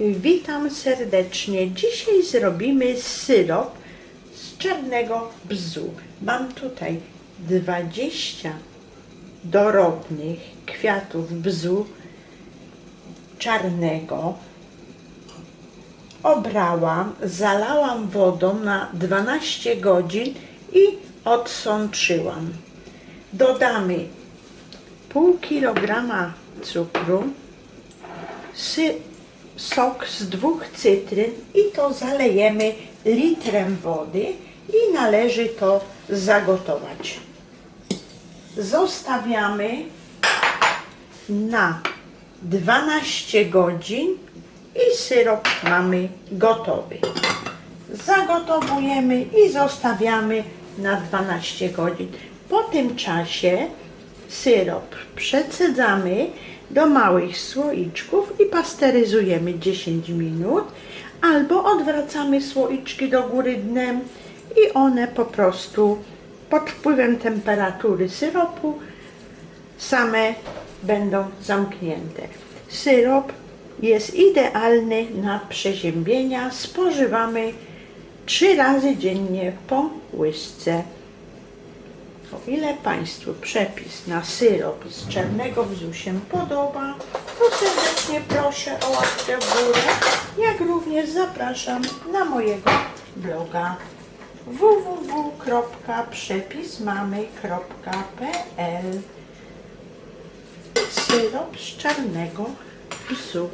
Witam serdecznie. Dzisiaj zrobimy syrop z czarnego bzu. Mam tutaj 20 dorodnych kwiatów bzu czarnego. Obrałam, zalałam wodą na 12 godzin i odsączyłam. Dodamy pół kilograma cukru, sy, sok z dwóch cytryn i to zalejemy litrem wody i należy to zagotować. Zostawiamy na 12 godzin i syrop mamy gotowy. Zagotowujemy i zostawiamy na 12 godzin. Po tym czasie syrop przecedzamy do małych słoiczków i pasteryzujemy 10 minut, albo odwracamy słoiczki do góry dnem i one po prostu pod wpływem temperatury syropu same będą zamknięte. Syrop jest idealny na przeziębienia. Spożywamy trzy razy dziennie po łyżce. Ile Państwu przepis na syrop z czarnego bzu się podoba, to serdecznie proszę o łapkę w górę, jak również zapraszam na mojego bloga www.przepismamy.pl Syrop z czarnego bzu.